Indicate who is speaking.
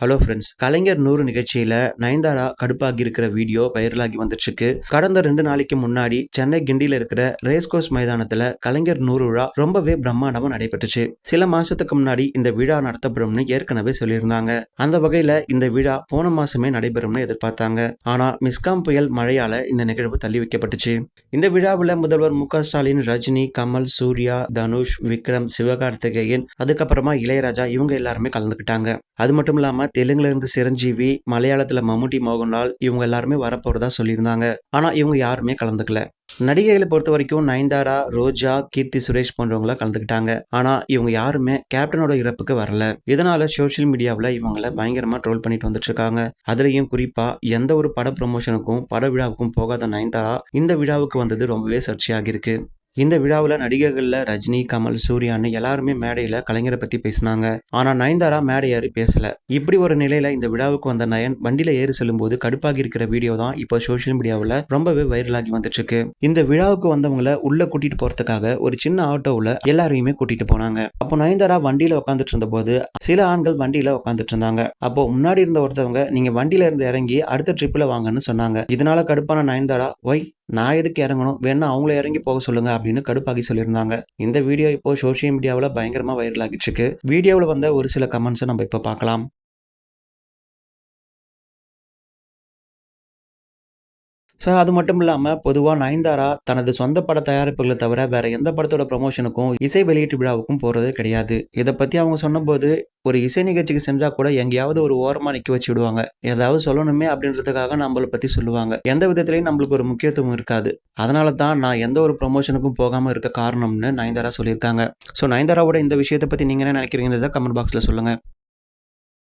Speaker 1: Hello friends கலைஞர் நூறு நிகழ்ச்சியில நயன்தாரா கடுப்பாகி இருக்கிற வீடியோ வைரலாகி வந்துட்டு கடந்த ரெண்டு நாளைக்கு முன்னாடி சென்னை கிண்டியில் இருக்கிற ரேஸ்கோர்ஸ் மைதானத்துல கலைஞர் நூறு விழா ரொம்பவே பிரம்மாண்டமா நடைபெற்றுச்சு. சில மாசத்துக்கு முன்னாடி இந்த விழா நடத்தப்படும்னு ஏற்கனவே சொல்லியிருந்தாங்க. அந்த வகையில இந்த விழா போன மாசமே நடைபெறும்னு எதிர்பார்த்தாங்க. ஆனா மிஸ்காம் புயல் மழையால இந்த நிகழ்வு தள்ளி வைக்கப்பட்டுச்சு. இந்த விழாவில் முதல்வர் மு ஸ்டாலின் ரஜினி கமல் சூர்யா தனுஷ் விக்ரம் சிவகார்த்திகேயன் அதுக்கப்புறமா இளையராஜா இவங்க எல்லாருமே கலந்துக்கிட்டாங்க. அது மட்டும் இல்லாம தெலுங்குல இருந்து சிரஞ்சீவி மலையாளத்துல மம்முட்டி மோகன்லால் இவங்க எல்லாருமே வரப்போறதா சொல்லியிருந்தாங்க. ஆனா இவங்க யாருமே கலந்துக்கல. நடிகைகளை பொறுத்த வரைக்கும் நயன்தாரா ரோஜா கீர்த்தி சுரேஷ் போன்றவங்கள கலந்துக்கிட்டாங்க. ஆனா இவங்க யாருமே கேப்டனோட இறப்புக்கு வரல. இதனால சோஷியல் மீடியாவில் இவங்கள பயங்கரமா ட்ரோல் பண்ணிட்டு வந்துட்டு இருக்காங்க அதுலயும் குறிப்பா எந்த ஒரு பட ப்ரொமோஷனுக்கும் பட விழாவுக்கும் போகாத நயன்தாரா இந்த விழாவுக்கு வந்தது ரொம்பவே சர்ச்சையாக இருக்கு இந்த விழாவில் நடிகர்களில் ரஜினி கமல் சூர்யான்னு எல்லாருமே மேடையில் கலைஞரை பற்றி பேசினாங்க. ஆனால் நயன்தாரா மேடை ஏறி பேசலை. இப்படி ஒரு நிலையில் இந்த விழாவுக்கு வந்த நயன் வண்டியில் ஏறி செல்லும்போது கடுப்பாகி இருக்கிற வீடியோ தான் இப்போ சோஷியல் மீடியாவில் ரொம்பவே வைரலாகி வந்துட்டு இருக்கு இந்த விழாவுக்கு வந்தவங்கள உள்ள கூட்டிட்டு போறதுக்காக ஒரு சின்ன ஆட்டோவில் எல்லாரையுமே கூட்டிட்டு போனாங்க. அப்போ நயன்தாரா வண்டியில் உட்காந்துட்டு இருந்தபோது சில ஆண்கள் வண்டியில் உட்காந்துட்டு இருந்தாங்க. அப்போ முன்னாடி இருந்த ஒருத்தவங்க நீங்க வண்டியில இருந்து இறங்கி அடுத்த ட்ரிப்ல வாங்கன்னு சொன்னாங்க. இதனால கடுப்பான நயன்தாரா ஒய் நான் எதுக்கு இறங்கணும்? வேணா அவங்கள இறங்கி போக சொல்லுங்க அப்படின்னு கடுப்பாகி சொல்லியிருந்தாங்க. இந்த வீடியோ இப்போ சோஷியல் மீடியாவில் பயங்கரமாக வைரல் ஆகிட்டு இருக்கு. வீடியோவில் வந்த ஒரு சில கமெண்ட்ஸை நம்ம இப்போ பார்க்கலாம். ஸோ அது மட்டும் இல்லாமல் பொதுவாக நயன்தாரா தனது சொந்த பட தயாரிப்புகளை தவிர வேற எந்த படத்தோட ப்ரொமோஷனுக்கும் இசை வெளியீட்டு விழாவுக்கும் போகிறது கிடையாது. இதை பற்றி அவங்க சொன்னபோது ஒரு இசை நிகழ்ச்சிக்கு சென்றால் கூட எங்கேயாவது ஒரு ஓரமாக நிற்க வச்சு விடுவாங்க. ஏதாவது சொல்லணுமே அப்படின்றதுக்காக நம்மளை பற்றி சொல்லுவாங்க. எந்த விதத்துலையும் நம்மளுக்கு ஒரு முக்கியத்துவம் இருக்காது. அதனால தான் நான் எந்த ஒரு ப்ரொமோஷனுக்கும் போகாமல் இருக்க காரணம்னு நயன்தாரா சொல்லியிருக்காங்க. ஸோ நயன்தாராவோட இந்த விஷயத்தை பற்றி நீங்கள் என்ன நினைக்கிறீங்கிறத கமெண்ட் பாக்ஸில் சொல்லுங்கள்